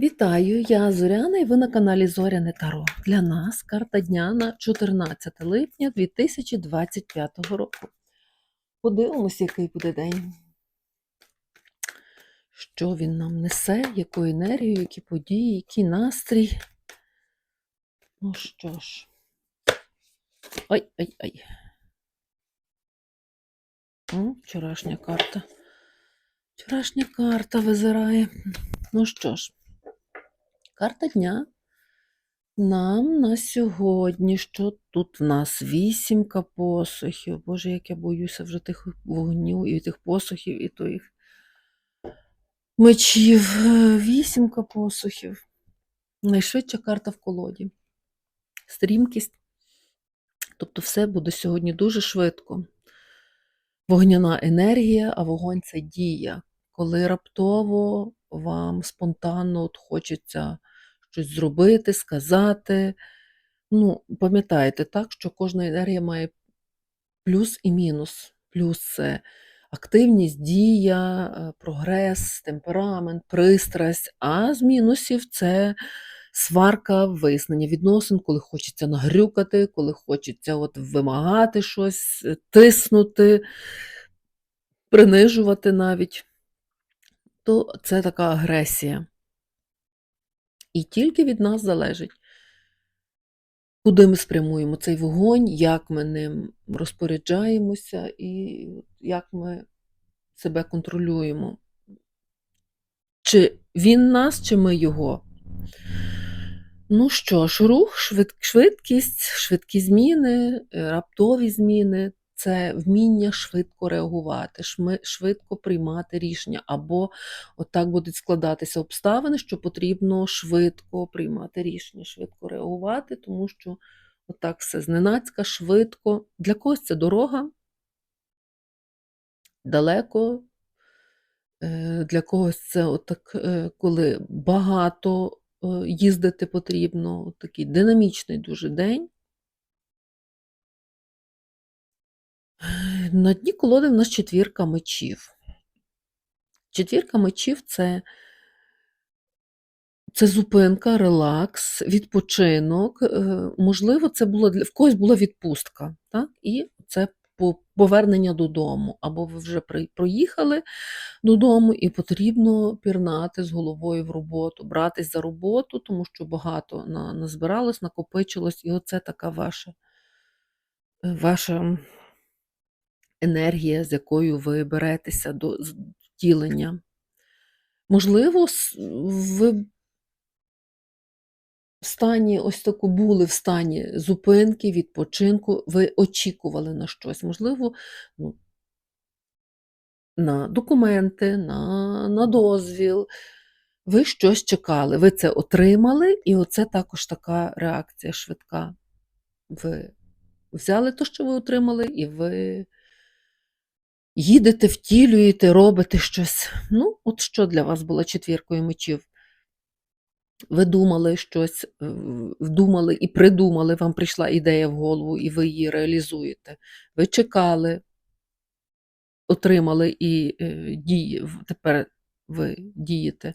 Вітаю, я Зоряна і ви на каналі Зоряне Таро. Для нас карта дня на 14 липня 2025 року. Подивимося, який буде день. Що він нам несе, яку енергію, які події, який настрій. Ну що ж. М, Вчорашня карта. Вчорашня карта визирає. Ну що ж. Карта дня нам на сьогодні, що тут в нас вісімка посохів. Боже, як я боюся вже тих вогню і тих посохів, і тих мечів. Е, Вісімка посохів. Найшвидша карта в колоді. Стрімкість. Тобто все буде сьогодні дуже швидко. Вогняна енергія, а вогонь це дія. Коли раптово вам спонтанно от хочеться щось зробити, сказати. Ну, пам'ятайте, так, що кожна енергія має плюс і мінус. Плюс це активність, дія, е, прогрес, темперамент, пристрасть, а з мінусів це сварка, вияснення відносин, коли хочеться нагрюкати, коли хочеться от вимагати щось, е, тиснути, принижувати навіть, то це така агресія. І тільки від нас залежить, куди ми спрямуємо цей вогонь, як ми ним розпоряджаємося і як ми себе контролюємо. Чи він нас, чи ми його. Ну що ж, рух, швид- швидкість, швидкі зміни, раптові зміни це вміння швидко реагувати, швидко приймати рішення, або отак будуть складатися обставини, що потрібно швидко приймати рішення, швидко реагувати, тому що отак все зненацька, швидко. Для когось це дорога, далеко. Е, Для когось це отак, е, коли багато е, їздити потрібно, такий динамічний дуже день. На дні колоди в нас четвірка мечів. Четвірка мечів це, це зупинка, релакс, відпочинок. Е, Можливо, це для в когось була відпустка, так? і це повернення додому. Або ви вже проїхали додому і потрібно пірнати з головою в роботу, братись за роботу, тому що багато назбиралось, накопичилось, і оце така ваша, ваша енергія, з якою ви беретеся до втілення. Можливо, ви в стані ось таку були в стані зупинки, відпочинку, ви очікували на щось. Можливо, ну, на документи, на, на дозвіл. Ви щось чекали, ви це отримали, і оце також така реакція швидка. Ви взяли те, що ви отримали, і ви їдете, втілюєте, робите щось. Ну, от що для вас було четвіркою мечів? Ви думали щось, е, вдумали і придумали, вам прийшла ідея в голову, і ви її реалізуєте. Ви чекали, отримали і е, дії, тепер ви дієте.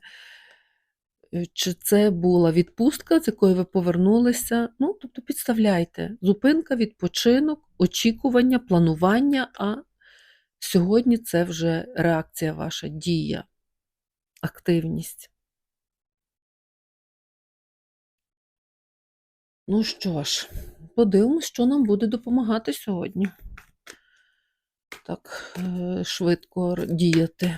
Е, Чи це була відпустка, з якої ви повернулися? Ну, тобто підставляйте. Зупинка, відпочинок, очікування, планування, а сьогодні це вже реакція ваша, дія, активність. Ну що ж, подивимось, що нам буде допомагати сьогодні. Так, е, швидко діяти.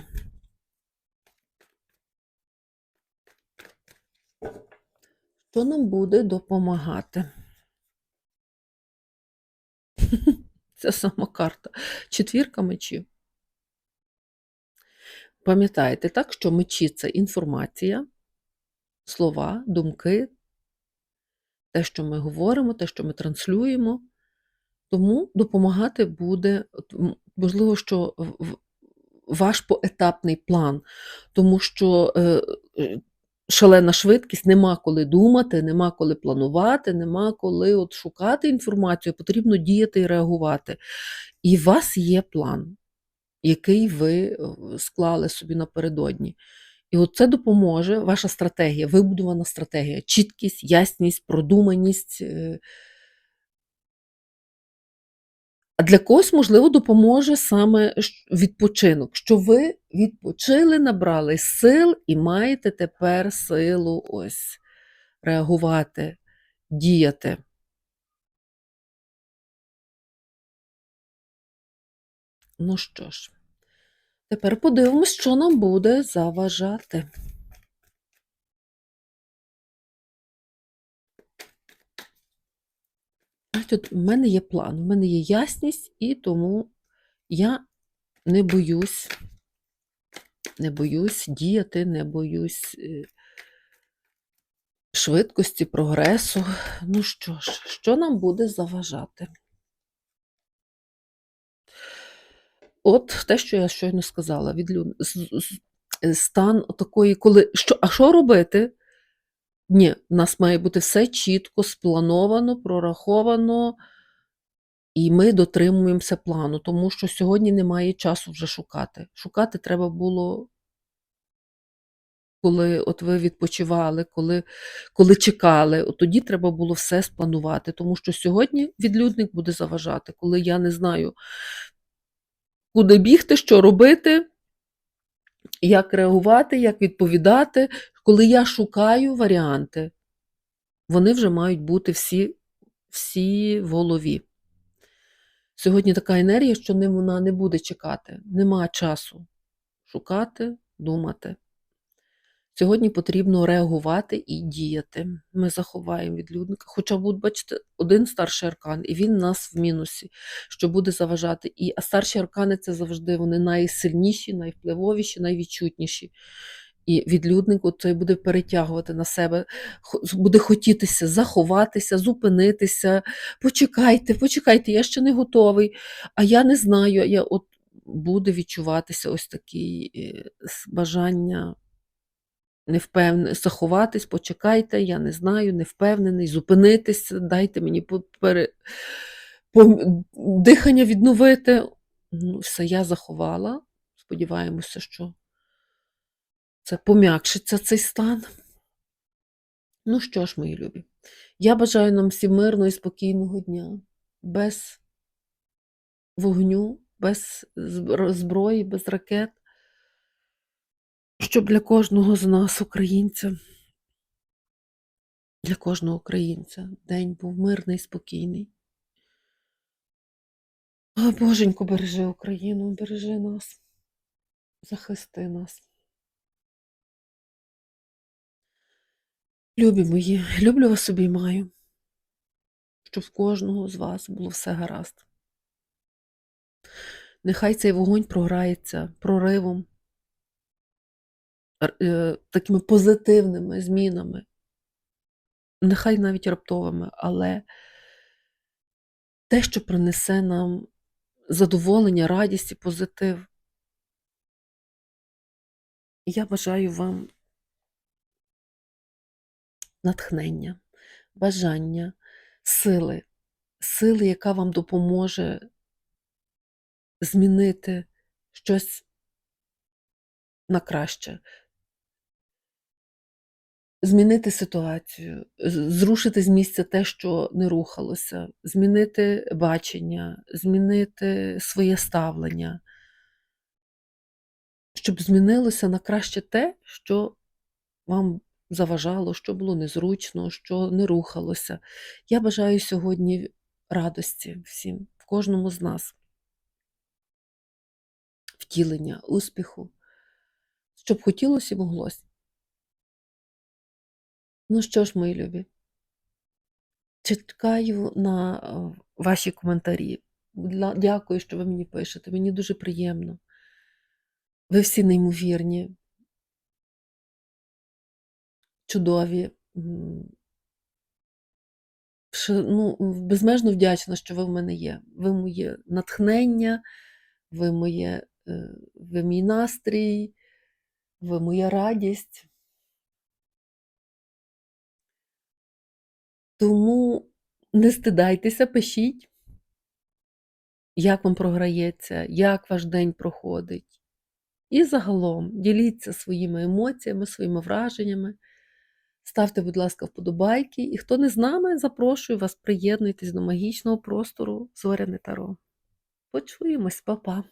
Що нам буде допомагати? Це сама карта. Четвірка мечів. Пам'ятаєте, так, що мечі це інформація, слова, думки, те, що ми говоримо, те, що ми транслюємо. Тому допомагати буде, можливо, що ваш поетапний план, тому що е, шалена швидкість, нема коли думати, нема коли планувати, нема коли от шукати інформацію, потрібно діяти і реагувати. І у вас є план, який ви е, склали собі напередодні. І от це допоможе, ваша стратегія, вибудована стратегія, чіткість, ясність, продуманість. А для когось, можливо, допоможе саме відпочинок, що ви відпочили, набрали сил і маєте тепер силу ось реагувати, діяти. Ну що ж, тепер подивимось, що нам буде заважати. От в мене є план, в мене є ясність, і тому я не боюсь, не боюсь діяти, не боюсь е, швидкості, прогресу. Ну що ж, що нам буде заважати? От те, що я щойно сказала, від люд... стан такої, коли. Що... А що робити? Ні, в нас має бути все чітко сплановано, прораховано, і ми дотримуємося плану, тому що сьогодні немає часу вже шукати. Шукати треба було, коли от ви відпочивали, коли, коли чекали. От тоді треба було все спланувати, тому що сьогодні відлюдник буде заважати, коли я не знаю, куди бігти, що робити, як реагувати, як відповідати. Коли я шукаю варіанти, вони вже мають бути всі, всі в голові. Сьогодні така енергія, що вона не буде чекати. Нема часу шукати, думати. Сьогодні потрібно реагувати і діяти. Ми заховаємо відлюдника. Хоча буде, бачите, один старший аркан, і він нас в мінусі, що буде заважати. І, а старші аркани це завжди вони найсильніші, найвпливовіші, найвідчутніші. І відлюдник цей буде перетягувати на себе, буде хотітися заховатися, зупинитися. Почекайте, почекайте, я ще не готовий. А я не знаю. Я от буде відчуватися ось такі е, бажання не впевнений, заховатись, почекайте, я не знаю, не впевнений, зупинитись, дайте мені пере... дихання відновити. Ну, все, я заховала. Сподіваємося, що це пом'якшиться цей стан. Ну що ж, мої любі, я бажаю нам всім мирного і спокійного дня, без вогню, без зброї, без ракет, щоб для кожного з нас, українця, для кожного українця день був мирний, спокійний. О, Боженько, бережи Україну, бережи нас, захисти нас. Любі мої, люблю вас обіймаю, щоб в кожного з вас було все гаразд. Нехай цей вогонь програється проривом, такими позитивними змінами, нехай навіть раптовими, але те, що принесе нам задоволення, радість і позитив. Я бажаю вам натхнення, бажання, сили, сили, яка вам допоможе змінити щось на краще, змінити ситуацію, зрушити з місця те, що не рухалося, змінити бачення, змінити своє ставлення, щоб змінилося на краще те, що вам заважало, що було незручно, що не рухалося. Я бажаю сьогодні радості всім, в кожному з нас, втілення, успіху, щоб хотілося і моглося. Ну що ж, мої любі, чекаю на е, ваші коментарі. Дякую, що ви мені пишете. Мені дуже приємно. Ви всі неймовірні, чудові. Ну, безмежно вдячна, що ви в мене є. Ви моє натхнення, ви моє, е, ви мій настрій, ви моя радість. Тому не стидайтеся, пишіть, як вам програється, як ваш день проходить. І загалом діліться своїми емоціями, своїми враженнями. Ставте, будь ласка, вподобайки. І хто не з нами, запрошую вас, приєднуйтесь до магічного простору Зоряне Таро. Почуємось, па-па!